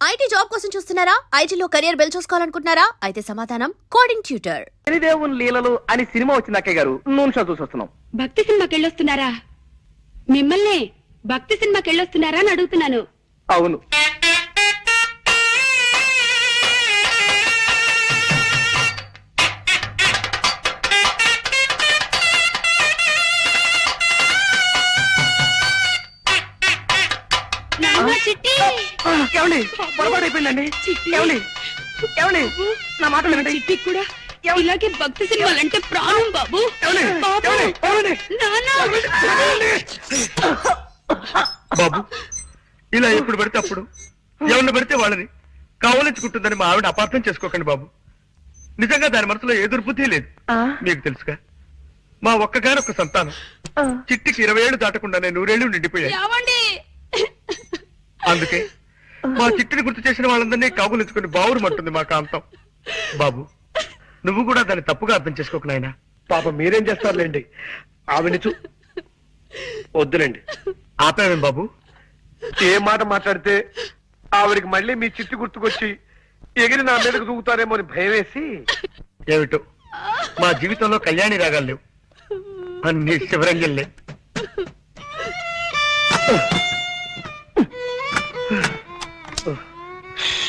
IT job కోసం చూస్తున్నారా? ఐటీలో కెరియర్ బిల్డ్ చూసుకోవాలనుకుంటున్నారా? అయితే సమాధానం కోడింగ్ ట్యూటర్ శనిదేవుని లీలలు అని సినిమా వచ్చింది అక్కయ్య గారు. నూనె షో చూసి వస్తున్నాం భక్తి సినిమాకి వెళ్ళొస్తున్నారా మిమ్మల్ని భక్తి సినిమాకి వెళ్ళొస్తున్నారా అని అడుగుతున్నాను. అవును. చిట్టి. ఆ, ఏమండి? పొరపాటు అయిపోయిందండి చిట్టి. ఏమండి? ఏమండి? నా మాటలు వినండి. చిట్టి కూడా ఇలాగే భక్తి సినిమాలంటే ప్రాణం బాబు? బాబు. ఇలా ఎప్పుడు పడితే అప్పుడు? ఎవరిని పడితే వాళ్ళని? కావలించుకుంటుందని మా ఆవిడ అపార్థం చేసుకోకండి బాబు. నిజంగా దాని మనసులో ఏ దుర్బుద్ధి లేదు. ఆ, మీకు తెలుసుగా? మా ఒక్కగానొక్క సంతానం. చిట్టికి ఇరవై ఏళ్ళు దాటకుండానే నూరేళ్ళు నిండిపోయాయి. అందుకే మా చిట్టిని గుర్తు చేసిన వాళ్ళందరినీ కాగులించుకుని బావురుమంటుంది మా కాంతం. బాబు నువ్వు కూడా దాన్ని తప్పుగా అర్థం చేసుకోకు నాయన. పాప మీరేం చేస్తారులేండి. ఆవిని చూ వద్దులేండి. ఆపావేం బాబు? ఏ మాట మాట్లాడితే ఆవిడికి మళ్ళీ మీ చిట్టి గుర్తుకొచ్చి ఎగిరి నా మీదకు దూకుతారేమో అని భయం వేసి ఏమిటో? మా జీవితంలో కళ్యాణి రాగాలు లేవు. అన్ని శివరంజన్లే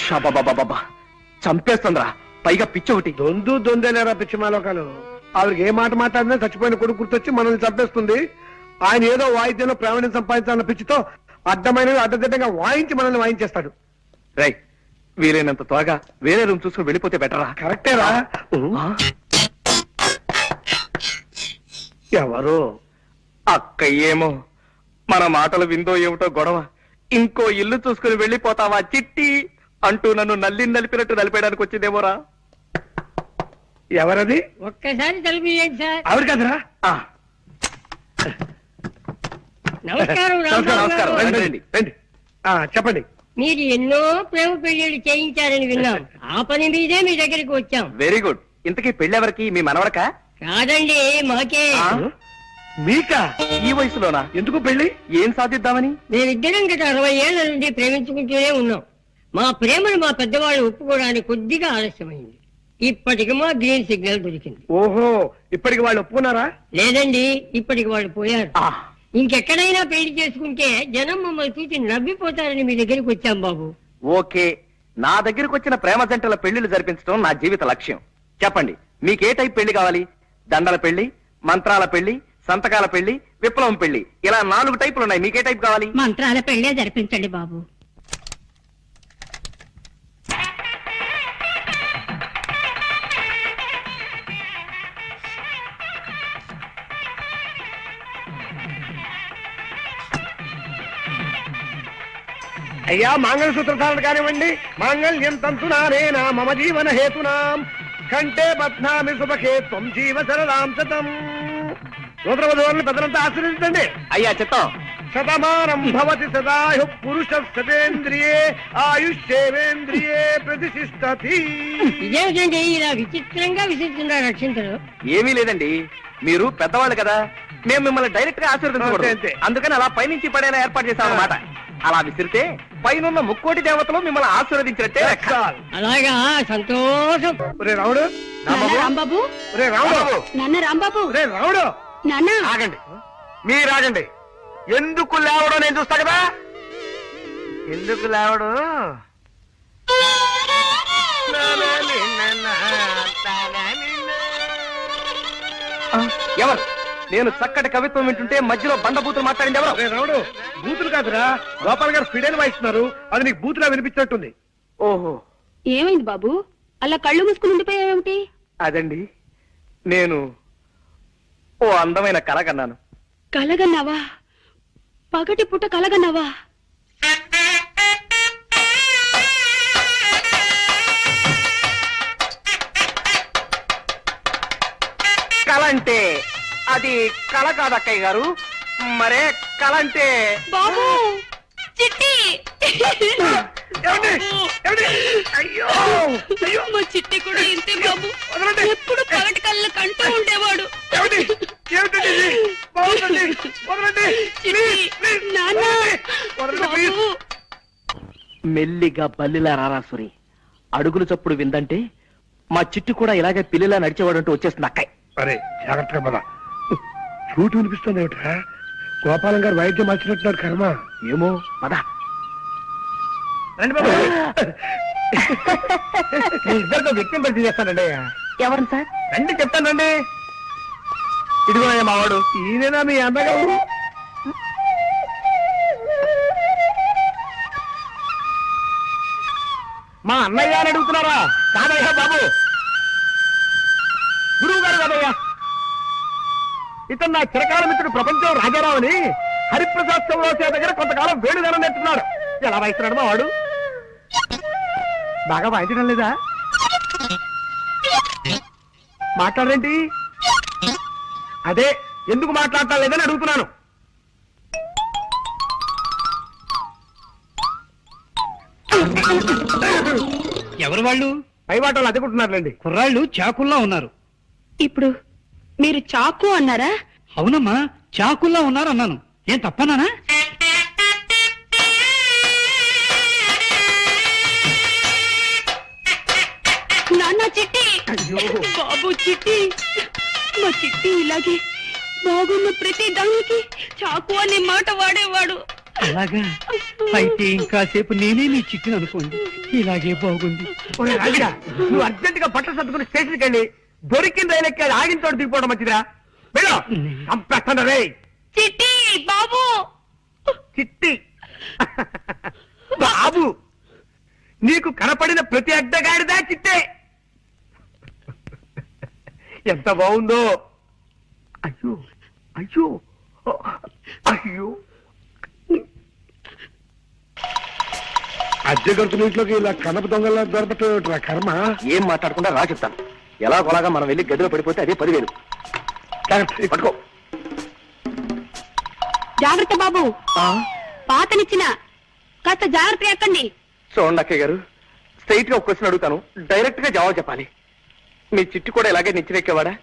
షాబాబాబాబా చంపేస్తుందిరా. పైగా పిచ్చి ఒకటి దొందు దొందేలేరా పిచ్చిమాలోకాలు ఆవిడకి ఏ మాట మాట్లాడినా చచ్చిపోయిన కొడుకు గుర్తొచ్చి మనల్ని చంపేస్తుంది. ఆయన ఏదో వాయిద్యంలో ప్రావీణ్యం సంపాదించాలన్న పిచ్చితో అడ్డమైనవి అడ్డదిడ్డంగా వాయించి మనల్ని వాయించేస్తాడు. రై వీలైనంత త్వరగా వేరే రూమ్ చూసుకుని వెళ్ళిపోతే బెటరా కరెక్టేరా? ఎవరు? అక్క ఏమో మన మాటలు విందో ఏమిటో గొడవ. ఇంకో ఇల్లు చూసుకుని వెళ్ళిపోతావా చిట్టి? అంటూ నన్ను నల్లి నలిపినట్టు నలిపేయడానికి వచ్చిందేమోరా? ఎవరది? ఒక్కసారి సార్. ఆవిడ కదరా? ఆ, నమస్కారం నమస్కారం రాంబాబు నమస్కారం గారు. రండి రండి రండి. ఆ, చెప్పండి. మీరు ఎన్నో ప్రేమ పెళ్ళిళ్ళు చేయించారని విన్నాం. ఆ పని మీదే మీ దగ్గరికి వచ్చాం. వెరీ గుడ్ ఇంతకీ పెళ్ళెవరికి? మీ మనవడక కాదండి మాకే. ఆ? మీకా? ఈ వయసులోనా? ఎందుకు పెళ్ళి ఏం సాధిద్దామని? మేమిద్దరం గత అరవై ఏళ్ళ నుండి ప్రేమించుకుంటూనే ఉన్నాం. మా ప్రేమను మా పెద్దవాళ్ళు ఒప్పుకోవడానికి కొద్దిగా ఆలస్యమైంది. ఇప్పటికి మా గ్రీన్ సిగ్నల్ దొరికింది. ఓహో ఇప్పటికి వాళ్ళు ఒప్పుకున్నారా? లేదండి ఇప్పటికి వాళ్ళు పోయారు. ఇంకెక్కడైనా పెళ్ళి చేసుకుంటే జనం మమ్మల్ని చూసి నవ్విపోతారని మీ దగ్గరికి వచ్చాం బాబు. ఓకే నా దగ్గరకు వచ్చిన ప్రేమ జంటల పెళ్ళిళ్ళు జరిపించడం నా జీవిత లక్ష్యం. చెప్పండి మీకే టైప్ పెళ్ళి కావాలి? దండల పెళ్ళి మంత్రాల పెళ్ళి సంతకాల పెళ్ళి విప్లవం పెళ్ళి. ఇలా నాలుగు టైపులు ఉన్నాయి మీకే టైప్ కావాలి? మంత్రాల పెళ్ళే జరిపించండి బాబు. అయ్యా మంగళ సూత్రధారణ కానివ్వండి. మాంగళ్యం తంతునానేనా మమ జీవన హేతునాం. కంటే బధ్నామి సుభకే త్వం జీవ సరదాం శతం. సూత్రవధువులను పెద్దలంతా ఆశీర్వదించండి. అయ్యా చిత్తం శతమానం భవతి సదాయు పురుష సతేంద్రియే ఆయుష్యేవేంద్రియే ప్రతిష్టతి ఇదేమిటండి? ఇలా విచిత్రంగా విసిస్తున్నారు రక్షించరు ఏమీ లేదండి. మీరు పెద్దవాళ్ళు కదా. మేము మిమ్మల్ని డైరెక్ట్గా. ఆశీర్వదించకూడదు అందుకని అలా పైనుంచి పడేలా ఏర్పాటు చేశాం అన్నమాట అలా విసిరితే పైనున్న ముక్కోటి దేవతలు మిమ్మల్ని ఆశీర్వదించినట్టే లెక్క. అలాగా? సంతోషం. ఒరే రావుడు నాన్న రాంబాబు. ఒరే రావుడు నాన్న రాంబాబు. ఒరే రావుడు నాన్న. ఆగండి. మీరాగండి ఎందుకు లేవడం నేను చూస్తా కదా? ఎందుకు లేవడం? ఎవరు? నేను చక్కటి కవిత్వం వింటుంటే మధ్యలో బండబూతులు మాట్లాడింది ఎవరు రావుడు బూతులు కాదురా. గోపాల్ గారు ఫిడైన్ వాయిస్తున్నారు. అది నీకు బూతులా వినిపించినట్టుంది. ఓహో. ఏమైంది బాబు? అలా కళ్ళు మూసుకుని ఉండిపోయావేమిటి? అదండి. నేను ఓ అందమైన కళ కన్నాను కలగన్నావా? పగటి పుట్ట కలగన్నావా? అది కళ కాదు అక్కయ్య గారు మరే కళ అంటే బాబు చిట్టి ఏమండి? ఏమండి? అయ్యో అయ్యో మా చిట్టి కూడా ఇంతే బాబు వదలండి. ఎప్పుడు పగటి కళ్ళు కంటూ ఉండేవాడు ఏమండి? ఏమిటండి ఇది? బాగుందండి. వదలండి. చిట్టి, ప్లీజ్, ప్లీజ్. నాన్న, వదలండి. వదలండి, ప్లీజ్. బాబు, మెల్లిగా బల్లిలా రారాసురి అడుగులు చప్పుడు విందంటే మా చిట్టు కూడా ఇలాగే పిల్లిలా నడిచేవాడంటూ వచ్చేస్తుంది అక్కయ్ అరే జాగ్రత్తగా పద చూటు వినిపిస్తుంది ఏమిట్రా? గోపాలం గారు వైద్యం మార్చినట్టున్నారు కర్మ. ఏమో? పద. రండి బాబు. మీ ఇద్దరితో వ్యక్తిని పరిచయం చేస్తానండి. ఎవరు సార్? రండి చెప్తానండి ఇదిగో మా వాడు ఈయనేనా మీ అన్నగారు? మా అన్నయ్య అని అడుగుతున్నారా? కాదయ్యా బాబు. గురువు గారు కాదయ్యా. ఇతను నా చిరకాల మిత్రుడు ప్రపంచం రాజారావు అని హరిప్రసాద్ చౌరాసే దగ్గర కొంతకాలం వేణుగానం నేర్చుకున్నాడు. ఎలా వాయిస్తున్నాడు మా వాడు? బాగా వాయించడం లేదా? మాట్లాడరేంటి? అదే ఎందుకు మాట్లాడటం లేదని అడుగుతున్నాను. ఎవరు వాళ్ళు? పై వాటలు అదుకుంటున్నారులేండి కుర్రాళ్ళు చాకుల్లా ఉన్నారు. ఇప్పుడు మీరు చాకు అన్నారా? అవునమ్మా చాకుల్లా ఉన్నారు అన్నాను. ఏం తప్పనానా నాన్న చిట్టి. బాబు చిట్టి. మా చిట్టి ఇలాగే బాగున్న ప్రతి దానికి చాకు అనే మాట వాడేవాడు. అలాగా? అయితే ఇంకాసేపు నేనే నీ చిక్కును అనుకోండి. ఇలాగే బాగుంది. నువ్వు అర్జెంట్గా బట్టలు సర్దుకుని స్టేషన్కి వెళ్ళి దొరికిన రైలు ఎక్కి అది ఆగిన చోట దిగిపోవడం మంచిదిరా. వెళ్ళు. చంపేస్తాను రే చిట్టి బాబు. చిట్టి. బాబు. నీకు కనపడిన ప్రతి అడ్డగాడిదా చిట్టే? ఎంత బాగుందో. అయ్యో అయ్యో. అయ్యో. అద్దె గంతుల ఇంట్లోకి ఇలా కనప దొంగల దొరకటం కర్మ? ఏం మాట్లాడకుండా రా చెప్తాను. ఎలా కొలాగా మనం వెళ్ళి గదిలో పడిపోతే అదే పదివేలు. పట్టుకో. జాగ్రత్త బాబు. పాతనిచ్చిన. కాస్త జాగ్రత్త ఎక్కండి. చూడండి అక్కయ్య గారు. స్ట్రైట్గా ఒక క్వశ్చన్ అడుగుతాను. డైరెక్ట్గా జవాబు చెప్పాలి. మీ చిట్టు కూడా ఇలాగే నిచ్చినెక్కేవాడా?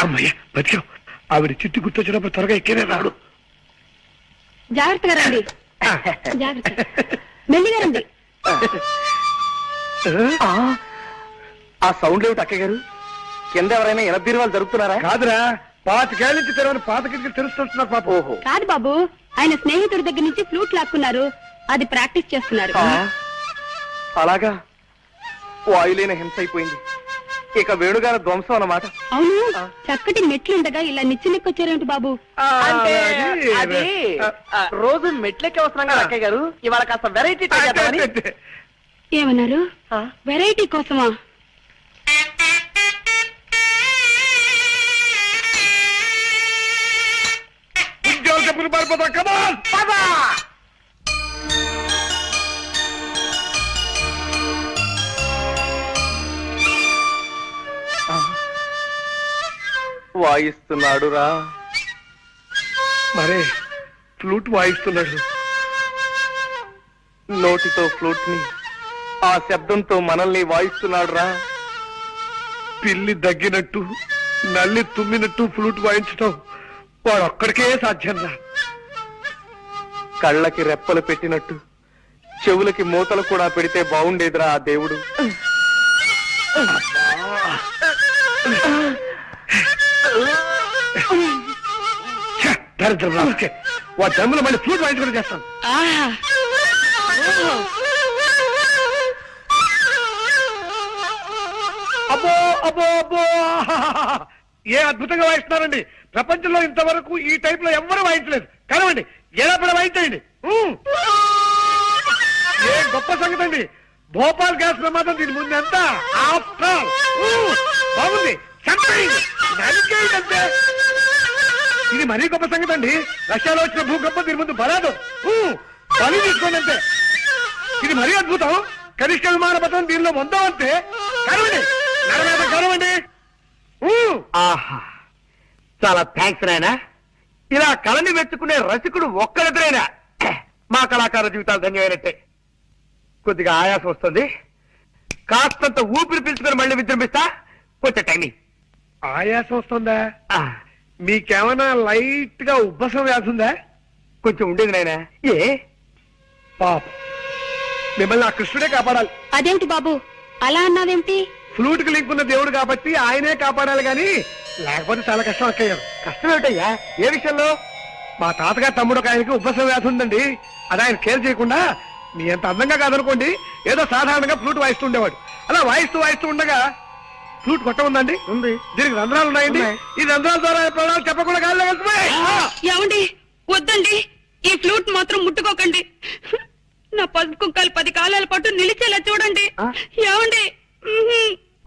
అమ్మయ్య బతికావు ఆవిడ చిట్టు గుర్తొచ్చినప్పుడు త్వరగా ఎక్కేనే రాడు. జాగ్రత్తగా రండి. జాగ్రత్త. మెల్లిగా రండి. ఆ, సౌండ్ ఏమిటి అక్కయ్య గారు? కింద ఎవరైనా ఎనబీరువాలు జరుగుతున్నారా కాదురా పాతికేళ్ళ నుంచి తెరవని పాత కిటికీ తెలుస్తున్నారు పాప. ఓహో. కాదు బాబు ఆయన స్నేహితుడి దగ్గర నుంచి ఫ్లూట్ లాక్కున్నారు. అది ప్రాక్టీస్ చేస్తున్నారు. ఆ, అలాగా? వాయులేని హింస అయిపోయింది. ఇక వేణుగారి ధ్వంసం అన్నమాట. అవును చక్కటి మెట్లుండగా ఇలా నిచ్చినెక్కొచ్చారేంటి బాబు? అంటే అది- అది ఆ, రోజు మెట్లెక్కి వస్తున్నాం కదా అక్కయ్య గారు. ఇవాళ కాస్త వెరైటీ ఏమన్నారు? వెరైటీ కోసమా? చెప్పులు పారిపోతాం కమాన్ వాయిస్తున్నాడు రా మరే ఫ్లూట్ వాయిస్తున్నాడు. నోటితో ఫ్లూట్ని ఆ శబ్దంతో మనల్ని వాయిస్తున్నాడు రా పిల్లి దగ్గినట్టు నల్లి తుమ్మినట్టు ఫ్లూట్ వాయించటం వాడు ఒక్కడికే సాధ్యం రా కళ్ళకి రెప్పలు పెట్టినట్టు చెవులకి మూతలు కూడా పెడితే బాగుండేదిరా ఆ దేవుడు. దమ్ములు మళ్ళీ ఫ్లూట్ వాయించుకుని చేస్తాను. అబ్బో అబ్బో అబ్బో. ఏ అద్భుతంగా వాయిస్తున్నారండి. ప్రపంచంలో ఇంతవరకు ఈ టైప్లో ఎవ్వరూ వాయించలేదు. కనవండి ఎలా పడ వాయించండి ఉమ్. ఏ గొప్ప సంగతి అండి? భోపాల్ గ్యాస్ ప్రమాదం దీని ముందు ఎంత? ఆఫ్టర్. బాగుంది. అంతే. ఇది మరీ గొప్ప సంగతి అండి. రష్యాలో వచ్చిన భూకంపం దీని ముందు బలాదు. బలి తీసుకోండి అంతే. ఇది మరీ అద్భుతం. కనిష్ట విమాన పథకం దీనిలో ఉందాం అంతే. కరవండి నరమేద కరవండి ఆహా. చాలా థ్యాంక్స్ నాయనా. ఇలా కళని మెచ్చుకునే రసికుడు ఒక్కరిద్దరైనా మా కళాకార జీవితాలు ధన్యమైనట్టే. కొద్దిగా ఆయాసం వస్తుంది. కాస్తంత ఊపిరి పీల్చుకొని మళ్ళీ విజృంభిస్తా. కొంచెం టైమింగ్. ఆయాసం వస్తుందా? మీకేమైనా లైట్గా ఉబ్బసం వ్యాధి ఉందా? కొంచెం ఉండేది నాయనా. ఏ? పాప. మిమ్మల్ని ఆ కృష్ణుడే కాపాడాలి. అదేమిటి బాబు? అలా అన్నావేమిటి? ఫ్లూట్కి లింక్ ఉన్న దేవుడు కాబట్టి ఆయనే కాపాడాలి గాని లేకపోతే చాలా కష్టం అక్కయ్య. కష్టం ఏమిటయ్యా ఏ విషయంలో? మా తాతగారు తమ్ముడు ఒక ఆయనకి ఉపశమ వ్యాధి ఉందండి. అది ఆయన కేర్ చేయకుండా మీ అంత అందంగా కాదనుకోండి ఏదో సాధారణంగా ఫ్లూట్ వాయిస్తూ ఉండేవాడు. అలా వాయిస్తూ వాయిస్తూ ఉండగా ఫ్లూట్ కొట్ట ఉందండి. ఉంది. దీనికి రంధ్రాలు ఉన్నాయండి. ఈ రంధ్రాల ద్వారా ప్రాణాలు చెప్పకుండా గాల్లో వెళ్తున్నాయి ఏమండి? వద్దండి. ఈ ఫ్లూట్ మాత్రం ముట్టుకోకండి. నా పసుపు కుక్కలు పది కాలాల పాటు నిలిచేలా చూడండి. ఏమండి.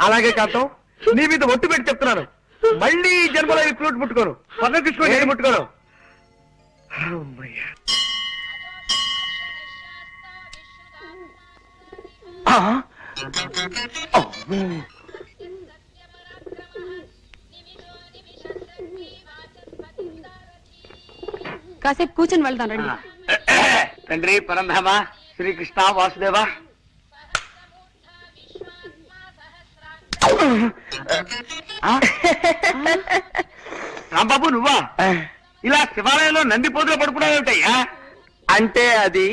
అలాగే కాంతం నీ మీద ఒట్టు పెట్టి చెప్తున్నాను. మళ్ళీ ఈ జన్మలో ఈ ఫ్లూట్ ముట్టుకోను. తీసుకొని నేను ముట్టుకోను. కాసేపు కూర్చొని వెళ్దాం రండి. తండ్రి పరంధామ శ్రీకృష్ణ వాసుదేవ. రాంబాబు నువ్వా? ఇలా శివాలయంలో నంది పోతులు పడుకున్నావు ఏమిటయ్యా? అంటే అది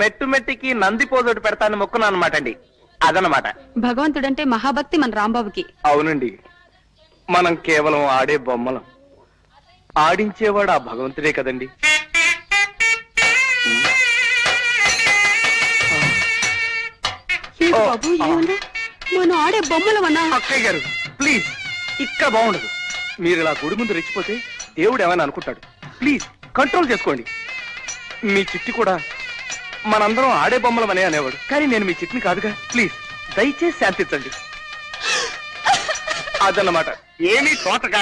మెట్టు మెట్టికి నంది పోజోటి పెడతాను మొక్కున్నాను అనమాట అండి. అదనమాట భగవంతుడంటే మహాభక్తి మన రాంబాబుకి. అవునండి. మనం కేవలం ఆడే బొమ్మలం. ఆడించేవాడు ఆ భగవంతుడే కదండి. బాబు. ఏమన్నా మనం ఆడే బొమ్మలమన్నా? అక్కయ్య గారు ప్లీజ్. ఇక్కడ బాగుండదు. మీరు ఇలా గుడి ముందు రెచ్చిపోతే దేవుడు ఏమైనా అనుకుంటాడు. ప్లీజ్ కంట్రోల్ చేసుకోండి. మీ చిట్టి కూడా మనందరం ఆడే బొమ్మలమనే అనేవాడు. కానీ నేను మీ చిట్టిని కాదుగా. ప్లీజ్ దయచేసి శాంతించండి. అదన్నమాట. ఏమీ తోటక.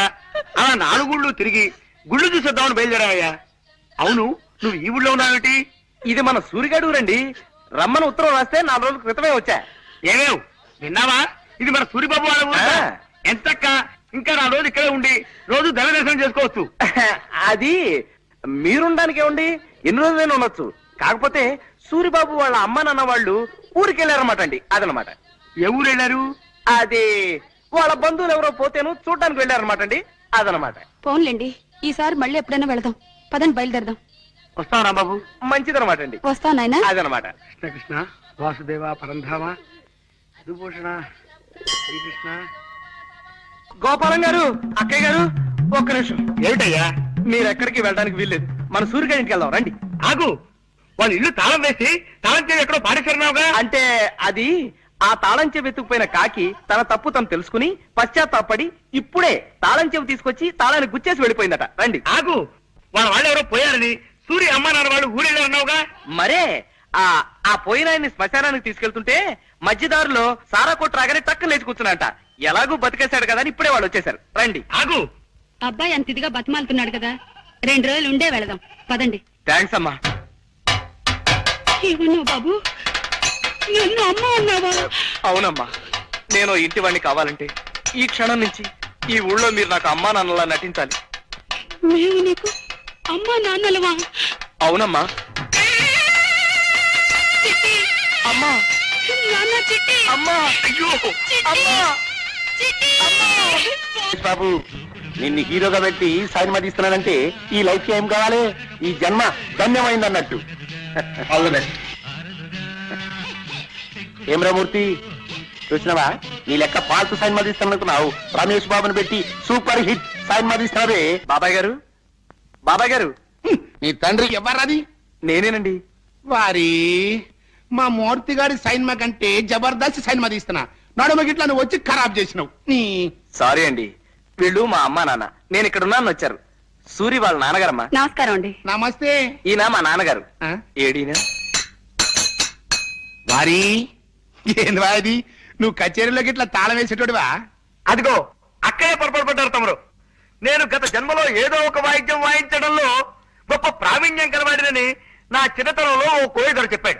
అలా నాలుగుళ్ళు తిరిగి గుళ్ళు చూసేద్దామని బయలుదేరావయ్యా. అవును నువ్వు ఈ ఊళ్ళో ఉన్నావేటి? ఇది మన సూరిగాడు రండి. రమ్మని ఉత్తరం రాస్తే నాలుగు రోజుల క్రితమే వచ్చా. ఏమేవ్? విన్నావా? ఇది మన సూరిబాబు వాళ్ళ ఊరు. ఎంతక్క? ఇంకా నా రోజు ఇక్కడే ఉండి రోజు దైవ దర్శనం చేసుకోవచ్చు. అది మీరుండానికి ఏమండి ఎన్ని రోజులైనా ఉండొచ్చు. కాకపోతే సూరిబాబు వాళ్ళ అమ్మ నాన్న వాళ్ళు ఊరికి వెళ్ళారన్నమాట అండి అదనమాట ఊరు వెళ్ళారు అది వాళ్ళ బంధువులు ఎవరో పోతేను చూడడానికి వెళ్ళారన్నమాట అండి అదనమాట పోన్లేండి. ఈసారి మళ్ళీ ఎప్పుడైనా వెళదాం. పదండి బయలుదేరదాం. వస్తావు రాంబాబు మంచిదనమాట అండి వస్తా నాయనా? అదనమాట కృష్ణ కృష్ణ వాసుదేవ పరంధామ శ్రీకృష్ణ గోపాలం గారు అక్కయ్య గారు ఒక్క నిమిషం. ఏమిటయ్యా? మీరు ఎక్కడికి వెళ్ళడానికి వీల్లేదు. మన సూర్యగారి ఇంటికి వెళ్దాం రండి. ఆగు. వాళ్ళ ఇల్లు తాళం వేసి తాళం చేసి ఎక్కడో పాడేశారున్నావుగా? అంటే అది ఆ తాళం చెవి ఎత్తుకుపోయిన కాకి తన తప్పు తను తెలుసుకుని పశ్చాత్తాపడి ఇప్పుడే తాళం చెవి తీసుకొచ్చి తాళాన్ని గుచ్చేసి వెళ్ళిపోయిందట. రండి. ఆగు. వాళ్ళ వాళ్ళు ఎవరో పోయారని సూర్య అమ్మ నాన్న వాళ్ళు ఊరెళ్ళారన్నావుగా మరే ఆ ఆ పోయిన ఆయన్ని శ్మశానానికి తీసుకెళ్తుంటే మధ్యదారులో సారా కొట్టు రాగానే టక్కన లేచి కూర్చున్నాంట ఎలాగూ బతికేశాడు కదా అని ఇప్పుడే వాళ్ళు వచ్చేసారు రండి. ఆగు. అబ్బాయి అంత ఇదిగా బతిమాలుతున్నాడు కదా. రెండు రోజులు ఉండే వెళదాం. పదండి. థ్యాంక్స్ అమ్మా. ఏమన్నావు బాబు? నన్ను అమ్మ అన్నావా అవునమ్మా. నేను ఇంటి వాడిని కావాలంటే ఈ క్షణం నుంచి ఈ ఊళ్ళో మీరు నాకు అమ్మా నాన్నలా నటించాలి. మేము నీకు అమ్మా నాన్నలవా అవునమ్మా. చిట్టి. అమ్మా. నాన్న చిట్టి. అమ్మా. అయ్యో. అమ్మా. బాబు నిన్ను హీరోగా పెట్టి సినిమా తీస్తున్నానంటే ఈ లైఫ్ ఏం కావాలి? ఈ జన్మ ధన్యమైంది అన్నట్టు ఏం రామూర్తి చూసినావా? నీ లెక్క పాల్తు సినిమా తీస్తాననుకున్నావు. రమేష్ బాబుని పెట్టి సూపర్ హిట్ సినిమా తీస్తున్నావే. బాబాయ్ గారు? బాబాయ్ గారు? నీ తండ్రి ఎవరది నేనేనండి. వారి మా మూర్తి గారి సైన్మా కంటే జబర్దస్త్ సైన్మా తీస్తున్నా. నడుమ గిట్ల నువ్వు వచ్చి ఖరాబ్ చేసినావు. నీ సారీ అండి. వీళ్ళు మా అమ్మా నాన్న. నేను ఇక్కడ ఉన్నాను వచ్చారు. సూరి వాళ్ళ నాన్నగారమ్మా. నమస్కారం అండి. నమస్తే. ఈయన మా నాన్నగారు. ఆ? ఏడీనా? వారి ఏంది అది నువ్వు కచేరీలో గిట్ల తాళం వేసేటోడివా? అదిగో అక్కడే పొరపాటు పడ్డారు తమరు నేను గత జన్మలో ఏదో ఒక వాయిద్యం వాయించడంలో గొప్ప ప్రావీణ్యం కలవాడినని నా చిన్నతనంలో ఓ కోయిదరు చెప్పాడు.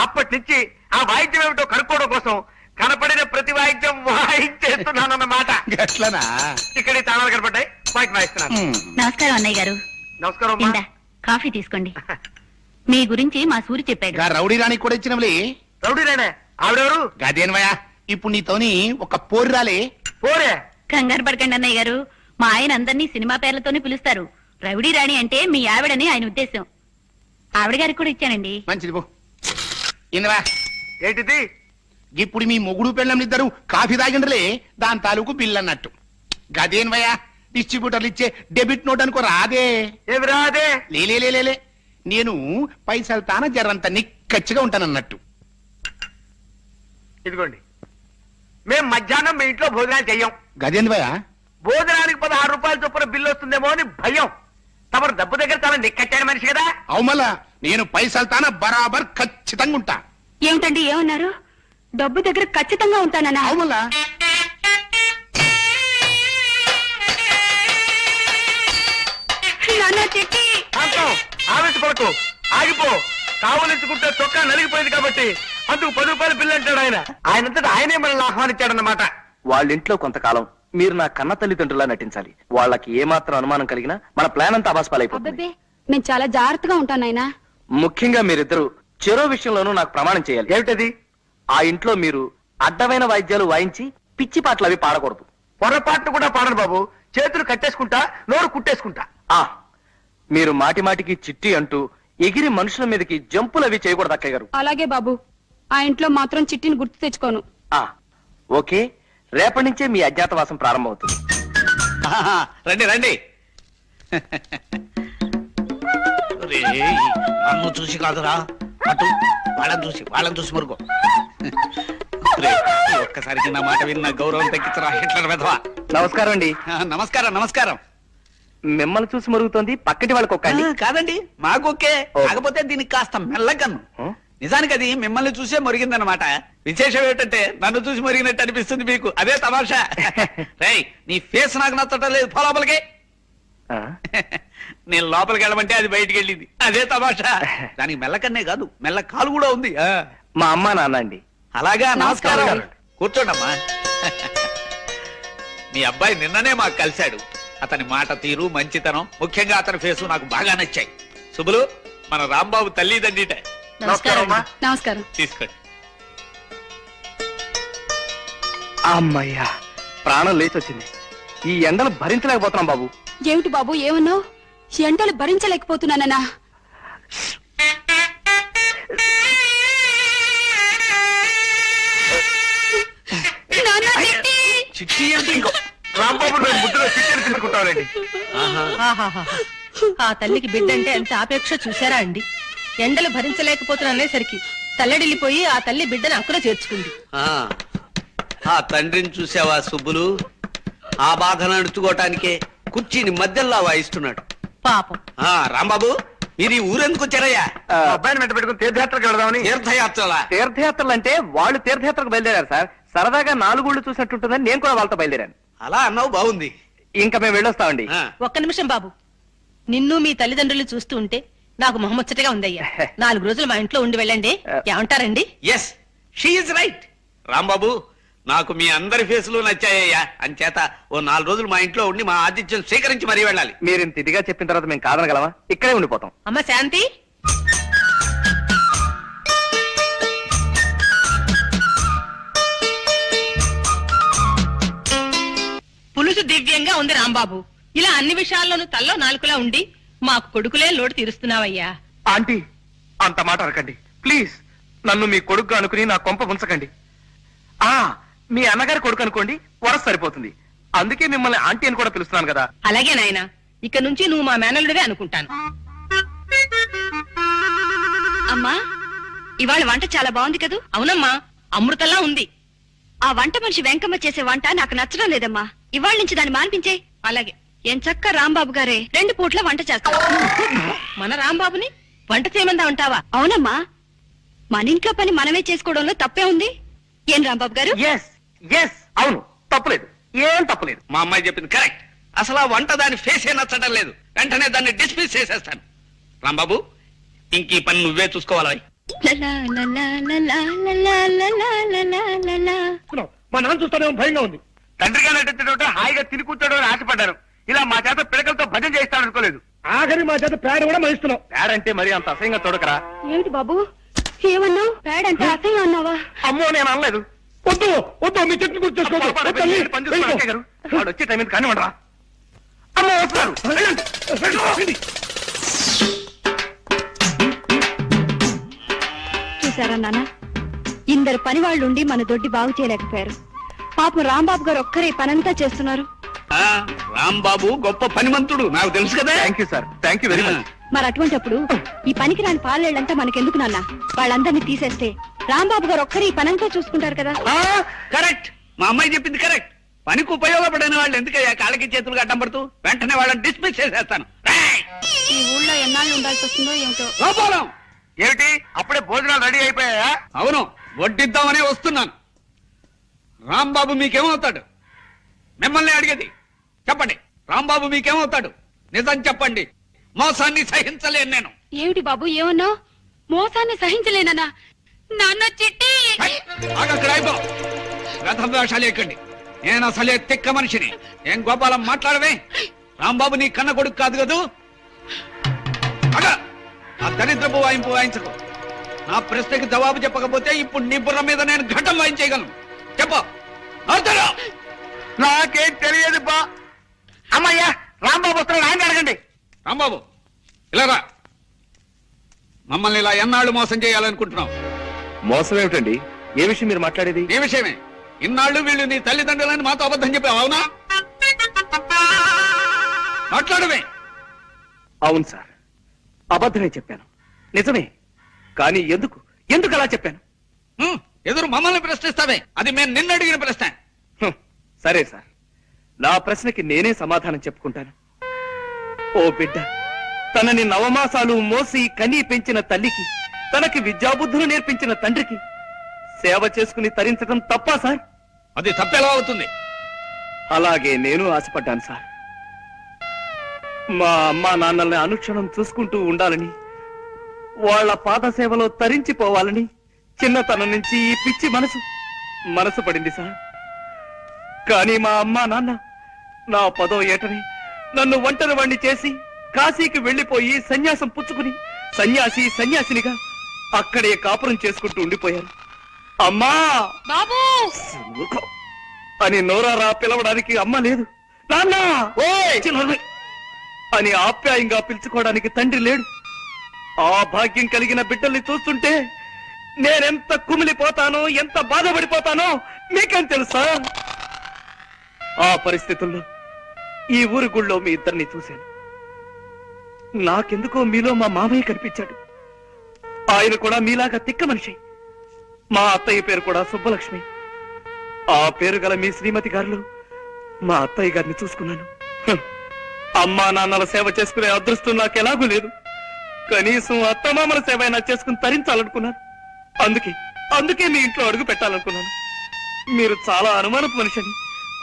అప్పటి నుంచి ఆ వాయిద్యం ఏమిటో కనుక్కోవడం కోసం కనపడిన ప్రతి వాయిద్యం వాయించేస్తున్నానన్నమాట గట్లనా? ఇక్కడ ఈ తాళాలు కనపడ్డాయి. వాయిద్యం వాయిస్తున్నాను. నమస్కారం అన్నయ్య గారు. నమస్కారం అమ్మా. ఇందా కాఫీ తీసుకోండి. మీ గురించి మా సూరి చెప్పాడు. గా రౌడీ రాణి కూడా ఇచ్చినవులే. రౌడీ నేనే ఆవిడెవరు? గదేనవయా ఇప్పుడు నీతోని ఒక పోరు రాలే. పోరే? కంగారు పడకండి అన్నయ్య గారు. మా ఆయన అందరినీ సినిమా పేర్లతోనే పిలుస్తారు. రౌడీ రాణి అంటే మీ ఆవిడని ఆయన ఉద్దేశం. ఆవిడ గారికి కూడా ఇచ్చానండి. మంచిది పో. ఏంటిది? ఇప్పుడు మీ మొగుడు పెళ్ళం ఇద్దరు కాఫీ తాగిండ్రలే. దాని తాలూకు బిల్ అన్నట్టు. గదేన్ భయ్యా డిస్ట్రిబ్యూటర్లు ఇచ్చే డెబిట్ నోట్ అనుకో రాదే. ఏమి రాదే? లేలే లే, లే, లే. నేను పైసలు తాన జరంత నిక్కచ్చిగా ఉంటానన్నట్టు. ఇదిగోండి. మేము మధ్యాహ్నం మీ ఇంట్లో భోజనాలు చెయ్యం. గదేంది భయ్యా భోజనానికి పదహారు రూపాయల చొప్పున బిల్లు వస్తుందేమో అని భయం. తమరు డబ్బు దగ్గర చాలా నిక్కచ్చాడు మనిషి కదా. అవు మళ్ళా నేను పైసలు తాన బరాబర్ ఖచ్చితంగా ఉంటా. ఏమిటండి ఏమన్నారు? డబ్బు దగ్గర ఖచ్చితంగా ఉంటానన్నా. అవు మళ్ళా నాన్న చెట్టి. శాంతం ఆవేశపడకు. ఆగిపో. కావలించుకుంటే చొక్కా నలిగిపోయింది కాబట్టి అందుకు పది రూపాయల బిల్లు అంటాడు ఆయన. ఆయనంతటా ఆయనే మనల్ని ఆహ్వానించాడన్నమాట. వాళ్ళ ఇంట్లో కొంతకాలం మీరు నా కన్న తల్లిదండ్రులా నటించాలి. వాళ్ళకి ఏమాత్రం అనుమానం కలిగినా మన ప్లాన్ అంతా అబాస్పాలైపోతుంది అబ్బబ్బే మేము చాలా జాగ్రత్తగా ఉంటాం నాయనా. ముఖ్యంగా మీరిద్దరు చెరో విషయంలోనూ నాకు ప్రమాణం చేయాలి. ఏమిటది? ఆ ఇంట్లో మీరు అడ్డమైన వాయిద్యాలు వాయించి పిచ్చి పాటలు అవి పాడకూడదు. పొరపాట్లు కూడా పాడను బాబు. చేతులు కట్టేసుకుంటా నోరు కుట్టేసుకుంటా. ఆ మీరు మాటి మాటికి చిట్టి అంటూ ఎగిరి మనుషుల మీదకి జంపులు అవి చేయకూడదు అక్కయ్య గారు. అలాగే బాబు. ఆ ఇంట్లో మాత్రం చిట్టిని గుర్తు తెచ్చుకోను. ఆ ఓకే. రేపటి నుంచే మీ అజ్ఞాతవాసం ప్రారంభమవుతుంది. రండి రండి. నన్ను చూసి కాదురా. అటు వాళ్ళని చూసి వాళ్ళని చూసి మురుగు. ఒక్కసారికి నా మాట విన్న గౌరవం తగ్గించరా హిట్లర్ వెధవా? నమస్కారం అండి. నమస్కారం నమస్కారం. మిమ్మల్ని చూసి మరుగుతోంది పక్కటి వాళ్ళకి ఒక్క ఆ, కాదండి ఓ. కాకపోతే దీనికి కాస్త మెల్లగన్ను? నిజానికి అది మిమ్మల్ని చూసే మురిగిందనమాట విశేషం ఏంటంటే నన్ను చూసి మురిగినట్టు అనిపిస్తుంది మీకు. అదే తమాషా. రేయ్ నీ ఫేస్ నాకు నచ్చటం లేదు. పో లోపలికి. ఆ? నేను లోపలికి వెళ్ళమంటే అది బయటికి వెళ్ళింది. అదే తమాషా. దానికి మెల్లకన్నే కాదు మెల్ల కాలు కూడా ఉంది. మా అమ్మ నాన్న అండి. అలాగా నమస్కారం. కూర్చోండమ్మా. మీ అబ్బాయి నిన్ననే మాకు కలిశాడు. అతని మాట తీరు మంచితనం ముఖ్యంగా అతని ఫేసు నాకు బాగా నచ్చాయి. శుభులు మన రాంబాబు తల్లిదండ్రిట. నమస్కారం అమ్మా. నమస్కారం. తీసుకోండి. అమ్మయ్యా ప్రాణం లేచి వచ్చింది ఈ ఎండలు భరించలేకపోతున్నాం బాబు. ఏమిటి బాబు ఏమన్నావు? ఎండలు భరించలేకపోతున్నానన్నా. చెట్టి! అంటే ఇంకో రాంబాబు ఆహాహా. ఆ తల్లికి బిడ్డ అంటే ఎంత ఆపేక్ష చూసారా అండి? ఎండలు భరించలేకపోతున్నానేసరికి తల్లడిల్లిపోయి ఆ తల్లి బిడ్డను అక్కున చేర్చుకుంది. ఆ ఆ తండ్రిని చూసావా సుబ్బులు? ఆ బాధను అణుచుకోవటానికే కుర్చీని మధ్యలో వాయిస్తున్నాడు. పాపం. ఆ రాంబాబు మీరు ఈ ఊరెందుకు వచ్చారయ్యా? అబ్బాయిని వెంట పెట్టుకుని తీర్థయాత్రకు వెళదామని. తీర్థయాత్రలా? తీర్థయాత్రలు అంటే వాళ్ళు తీర్థయాత్రకు బయలుదేరారు సార్. సరదాగా నాలుగుళ్ళు చూసినట్టుంటుందని నేను కూడా వాళ్ళతో బయలుదేరాను. అలా అన్నావు బాగుంది. ఇంకా మేము వెళ్ళొస్తామండి. ఒక్క నిమిషం బాబు. నిన్ను మీ తల్లిదండ్రులు చూస్తూ ఉంటే నాకు మొహముచ్చటగా ఉందయ్యా. నాలుగు రోజులు మా ఇంట్లో ఉండి వెళ్ళండి. ఏమంటారండి? ఎస్ షీఈ్ రైట్ రాంబాబు నాకు మీ అందరి ఫేసులు నచ్చాయ్యా. అంచేత ఓ నాలుగు రోజులు మా ఇంట్లో ఉండి మా ఆతిథ్యం స్వీకరించి మరీ వెళ్ళాలి. మీరు ఇంత ఇదిగా చెప్పిన తర్వాత మేము కాదనగలమా? ఇక్కడే ఉండిపోతాం. అమ్మ శాంతి. పులుసు దివ్యంగా ఉంది రాంబాబు. ఇలా అన్ని విషయాల్లోనూ తల్లో నాలుకలా ఉండి మాకు కొడుకులే లోటు తీరుస్తున్నావయ్యా. ఆంటీ అంత మాట అరకండి. ప్లీజ్ నన్ను మీ కొడుకు అనుకుని నా కొంప ఉంచకండి ఆ మీ అన్నగారి కొడుకు అనుకోండి వరస సరిపోతుంది. అందుకే మిమ్మల్ని ఆంటీ అని కూడా పిలుస్తున్నాను కదా. అలాగే నాయనా ఇక నుంచి నువ్వు మా మేనల్లుడివే అనుకుంటాను. అమ్మా ఇవాళ వంట చాలా బాగుంది కదూ? అవునమ్మా అమృతలా ఉంది. ఆ వంట మనిషి వెంకమ్మ చేసే వంట నాకు నచ్చడం లేదమ్మా. ఇవాళ నుంచి దాన్ని మాన్పించే. అలాగే ఎంచక్క రాంబాబు గారే రెండు పూట్ల వంట చేస్తారు మన రాంబాబుని వంట చేయమందా ఉంటావా? అవునమ్మా. మన ఇంట్లో పని మనమే చేసుకోవడంలో తప్పే ఉంది. ఏం రాంబాబు గారు? ఎస్ ఎస్ అవును. తప్పులేదు. ఏం తప్పులేదు. మా అమ్మాయి చెప్పింది కరెక్ట్ అసలు ఆ వంట దాని ఫేసే నచ్చడం లేదు. వెంటనే దాన్ని డిస్మిస్ చేసేస్తాను. రాంబాబు ఇంక ఈ పని నువ్వే చూసుకోవాలి. మా నాన్న చూస్తానేమో భయంగా ఉంది. తండ్రిగా నటించడం హాయిగా తిని కూర్చోడం అని ఆశపడ్డాను. ఇలా మా చేత పిడకలతో భజన చేస్తాను అనుకోలేదు. ఆఖరి మా చేత పేడ కూడా మహిస్తున్నాం పేడంటే మరి అంత అసహ్యంగా చూడకరా ఏమిటి బాబు? ఏమన్నావు? పేడంటే అసహ్యం అన్నావా అమ్మో నేను అనలేదు. వద్దు వద్దు మీ చెట్టు గుర్తు చేసుకోవద్దు. వచ్చే టైం కానివ్వండి రా. అమ్మో వెళ్ళి. చూసారా నాన్న? ఇందరు పని వాళ్ళుండి మన దొడ్డి బాగు చేయలేకపోయారు. పాపం రాంబాబు గారు ఒక్కరే పనంతా చేస్తున్నారు. ఆ, రాంబాబు గొప్ప పనిమంతుడు నాకు తెలుసు కదా. Thank you sir thank you very much మరి అటువంటప్పుడు ఈ పనికి రాని పాలేళ్ళంతా మనకెందుకు నాన్న? వాళ్ళందరినీ తీసేస్తే రాంబాబు గారు ఒక్కరే ఈ పనంతా చూసుకుంటారు కదా? కరెక్ట్. మా అమ్మాయి చెప్పింది కరెక్ట్. పనికి ఉపయోగపడిన వాళ్ళు ఎందుకయ్యా కాళ్ళకి చేతులు అడ్డం పడుతూ వెంటనే వాళ్ళని డిస్మిస్ చేసేస్తాను! ఈ ఊళ్ళో ఎన్నాళ్ళు ఉండాల్సి వస్తుందో ఏమిటో? ఏమిటి? అప్పుడే భోజనాలు రెడీ అయిపోయాయా? అవును వడ్డిద్దామనే వస్తున్నాను. రాంబాబు మీకేమవుతాడు? మిమ్మల్ని అడిగేది. చెప్పండి. రాంబాబు మీకేమవుతాడు? నిజం చెప్పండి. మోసాన్ని సహించలేను నేను. ఏమిటి బాబు ఏమన్నావు? మోసాన్ని సహించలేనన్నా నాన్న చిట్టి. అయిపో ఎక్కండి. నేను అసలే తిక్క మనిషిని. ఏం గోపాలం మాట్లాడవే? రాంబాబు నీ కన్న కొడుకు కాదు కదూ? అగ ఆ దరిద్రపు వాయింపు వాయించకు. నా ప్రశ్నకి జవాబు చెప్పకపోతే ఇప్పుడు నీ బుర్ర మీద నేను ఘటం వాయించేయగలను. చెప్పు. నాకేం తెలియదు బా. అమ్మయ్యా రాంబాబు వస్తున్నాడు. ఆయన అడగండి. రాంబాబు ఇలా రా. మమ్మల్ని ఇలా ఎన్నాళ్ళు మోసం చేయాలనుకుంటున్నావు? మోసం ఏమిటండి? ఏ విషయం మీరు మాట్లాడేది? ఈ విషయమే. ఇన్నాళ్ళు వీళ్ళు నీ తల్లిదండ్రులని మాతో అబద్ధం చెప్పావు అవునా? మాట్లాడమే అవును సార్. అబద్ధమే చెప్పాను. నిజమే. కానీ ఎందుకు? ఎందుకు అలా చెప్పాను? హ్మ్, ఎదురు మమ్మల్ని ప్రశ్నిస్తావే. అది మేము నిన్ను అడిగిన ప్రశ్న. హ్మ్, సరే సార్. నా ప్రశ్నకి నేనే సమాధానం చెప్పుకుంటాను. ఓ బిడ్డ తనని నవమాసాలు మోసి కని పెంచిన తల్లికి తనకి విద్యాబుద్ధులు నేర్పించిన తండ్రికి సేవ చేసుకుని తరించడం తప్పా సార్? అది తప్పెలా అవుతుంది. అలాగే నేను ఆశపడ్డాను సార్. మా అమ్మా నాన్నల్ని అనుక్షణం చూసుకుంటూ ఉండాలని వాళ్ళ పాద సేవలో తరించిపోవాలని చిన్నతనం నుంచి ఈ పిచ్చి మనసు మనసు పడింది సార్. కానీ మా అమ్మా నాన్న నా పదో ఏటని నన్ను ఒంటరి వాణ్ణి చేసి కాశీకి వెళ్ళిపోయి సన్యాసం పుచ్చుకుని సన్యాసి సన్యాసినిగా అక్కడే కాపురం చేసుకుంటూ ఉండిపోయారు అమ్మా! బాబు. అని నోరారా పిలవడానికి అమ్మ లేదు. నాన్న. అని ఆప్యాయంగా పిలుచుకోవడానికి తండ్రి లేడు. ఆ భాగ్యం కలిగిన బిడ్డల్ని చూస్తుంటే నేనెంత కుమిలిపోతానో ఎంత బాధపడిపోతానో మీకేం తెలుసా? ఆ పరిస్థితుల్లో ఈ ఊరి గుళ్ళో మీ ఇద్దరిని చూశాను. నాకెందుకో మీలో మా మామయ్య కనిపించాడు. ఆయన కూడా మీలాగా తిక్క మనిషి. మా అత్తయ్య పేరు కూడా సుబ్బలక్ష్మి. ఆ పేరు గల మీ శ్రీమతి గారు మా అత్తయ్య గారిని చూసుకున్నాను. అమ్మా నాన్నల సేవ చేసుకునే అదృష్టం నాకు ఎలాగూ లేదు. కనీసం అత్తమామల సేవ అయినా చేసుకుని తరించాలనుకున్నాను. అందుకే అందుకే మీ ఇంట్లో అడుగు పెట్టాలనుకున్నాను. మీరు చాలా అనుమానపు మనిషిని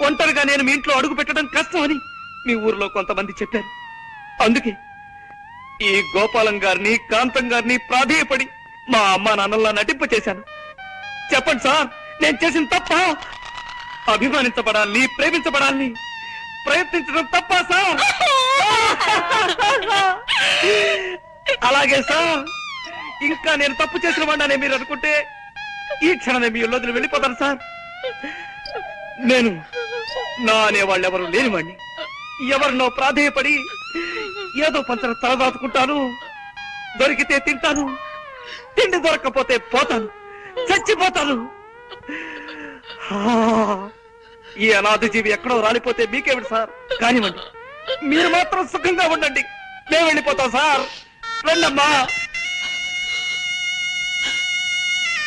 ఒంటరిగా నేను మీ ఇంట్లో అడుగు పెట్టడం కష్టమని మీ ఊర్లో కొంతమంది చెప్పారు. అందుకే ఈ గోపాలం గారిని కాంతం గారిని ప్రాధేయపడి మా అమ్మా నాన్నల్లా నటింప చేశాను. చెప్పండి సార్ నేను చేసిన తప్ప అభిమానించబడాలని ప్రేమించబడాలని ప్రయత్నించడం తప్ప సార్. అలాగే సార్ ఇంకా నేను తప్పు చేసిన వాడినే మీరు అనుకుంటే ఈ క్షణమే మీ ఇల్లు వెళ్ళిపోతాను సార్. నేను నా అనేవాళ్ళు ఎవరు లేనివాడిని ఎవరినో ప్రాధేయపడి ఏదో పంచర తలదాచుకుంటాను దొరికితే తింటాను. తిండి దొరక్కపోతే పోతాను. చచ్చిపోతాను. ఈ అనాథ జీవి ఎక్కడో రాలిపోతే మీకేమిటి సార్? కానివ్వండి. మీరు మాత్రం సుఖంగా ఉండండి. మేము వెళ్ళిపోతాం సార్. రండమ్మా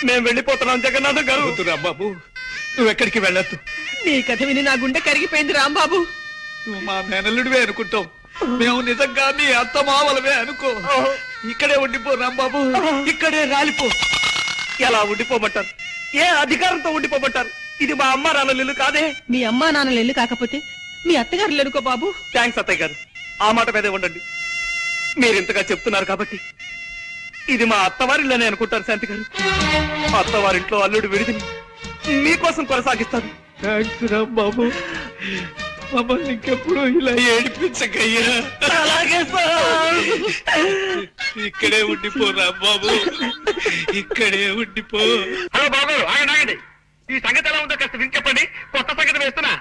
మేము వెళ్ళిపోతున్నాం జగన్నాథం గారు. బాబు నువ్వు ఎక్కడికి వెళ్ళొద్దు నీ కథ విని నా గుండె కరిగిపోయింది రాంబాబు నువ్వు మా మేనల్లుడివే అనుకుంటాం మేము నిజంగా నీ అత్త మావలవే అనుకో. ఇక్కడే ఉండిపో రాంబాబు. ఇక్కడే రాలిపో. ఎలా ఉండిపోమంటారు? ఏ అధికారంతో ఉండిపోమంటారు? ఇది మా అమ్మ నాన్న ఇల్లు కాదే? మీ అమ్మా నాన్నలు ఎల్లు కాకపోతే మీ అత్తగారు ఎలుకో బాబు. థ్యాంక్స్ అత్తయ్య గారు. ఆ మాట మీదే ఉండండి. మీరు ఇంతగా చెప్తున్నారు కాబట్టి. ఇది మా అత్తవారిల్లోనే అనుకుంటారు శాంతి గారు. అత్తవారింట్లో అల్లుడు విడిదిని మీకోసం కొనసాగిస్తాను. థ్యాంక్స్ రాంబాబు. మమ్మల్ని ఇంకెప్పుడు ఇలా ఏడిపించకయ్యా. అలాగే సార్. ఇక్కడే ఉండిపో రాంబాబు. ఇక్కడే ఉండిపో. హలో బాబు ఆగండి ఆగండి. ఈ సంగతి ఎలా ఉందో కాస్త విని చెప్పండి. కొత్త సంగతి వేస్తున్నా.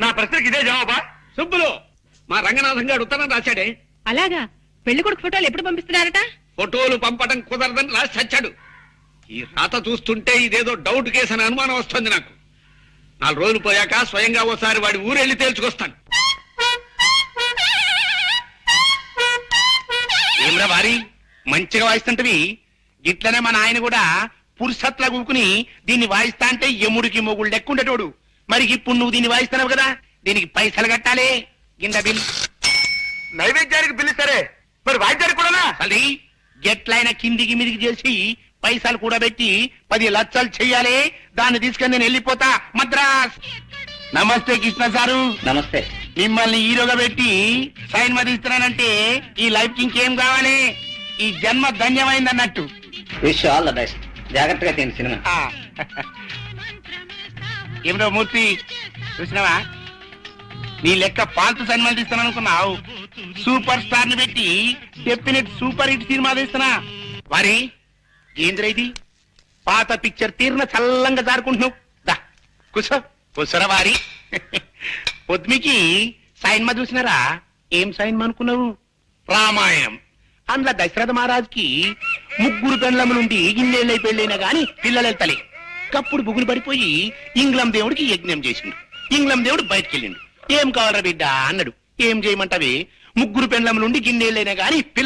నా ప్రశ్నకి ఇదే జవాబా? సుబ్బులు మా రంగనాథం గారు ఉత్తరం రాశాడే. అలాగా. పెళ్ళి కొడుకు ఫోటోలు ఎప్పుడు పంపిస్తున్నారట? ఫోటోలు పంపడం కుదరదని రాసి చచ్చాడు. ఈ రాత చూస్తుంటే ఇదేదో డౌట్ కేసు అని అనుమానం వస్తుంది నాకు. నాలుగు రోజులు పోయాక స్వయంగా ఓసారి వాడి ఊరెళ్ళి తేల్చుకొస్తాను. ఏమిరా వారి? మంచిగా వాయిస్తుంటవి? ఇట్లనే మన ఆయన కూడా పురుషత్లా కూకుని దీన్ని వాయిస్తా అంటే ఎముడికి మొగుడు లెక్కుండేటోడు. మరి ఇప్పుడు నువ్వు దీన్ని వాయిస్తున్నావు కదా? దీనికి పైసలు కట్టాలి. గింద బిల్. నైవేద్యానికి పిలుస్తారే. మరి వాయిద్యానికి అది ఎట్లయినా కిందికి మీదికి చేసి పైసలు కూడా పెట్టి పది లక్షలు చెయ్యాలి దాన్ని తీసుకొని నేను వెళ్ళిపోతా. మద్రాస్. నమస్తే కృష్ణ సారు. నమస్తే. మిమ్మల్ని హీరోగా పెట్టి సైన్ మీద ఇస్తున్నానంటే ఈ లైఫ్కి ఇంకేం కావాలి? ఈ జన్మ ధన్యమైంది అన్నట్టు విష్ ఆల్ ద బెస్ట్ జాగ్రత్తగా తిని సినిమా. ఏమిటో మూర్తి చూసినావా? నీ లెక్క పాల్తు సినిమాలు తీస్తాను అనుకున్నావు. సూపర్ స్టార్ని పెట్టి డెఫినెట్ సూపర్ హిట్ సినిమా తీస్తున్నా. వారి ఏంద్ర ఇది? పాత పిక్చర్ తీర్న చల్లంగా జారుకుంటున్నావు. దా కూసో కూసరా పొద్దుమికి సైన్మా చూసినారా? ఏం సైన్మా అనుకున్నావు? రామాయణం. అందులో దశరథ మహారాజుకి ముగ్గురు పెండ్లము నుండి ఇన్నేళ్ళై పెళ్ళైనా గాని పిల్లలు తలే కప్పుడు బుగులు పడిపోయి ఇంగ్లం దేవుడికి యజ్ఞం చేసిండు. ఇంగ్లం దేవుడు బయటికి వెళ్ళిండు ఏం కావాలరా బిడ్డ? అన్నాడు. ఏం చేయమంటావే? ముగ్గురు పెండ్లము నుండి గిన్నేళ్ళైనా గాని పిల్ల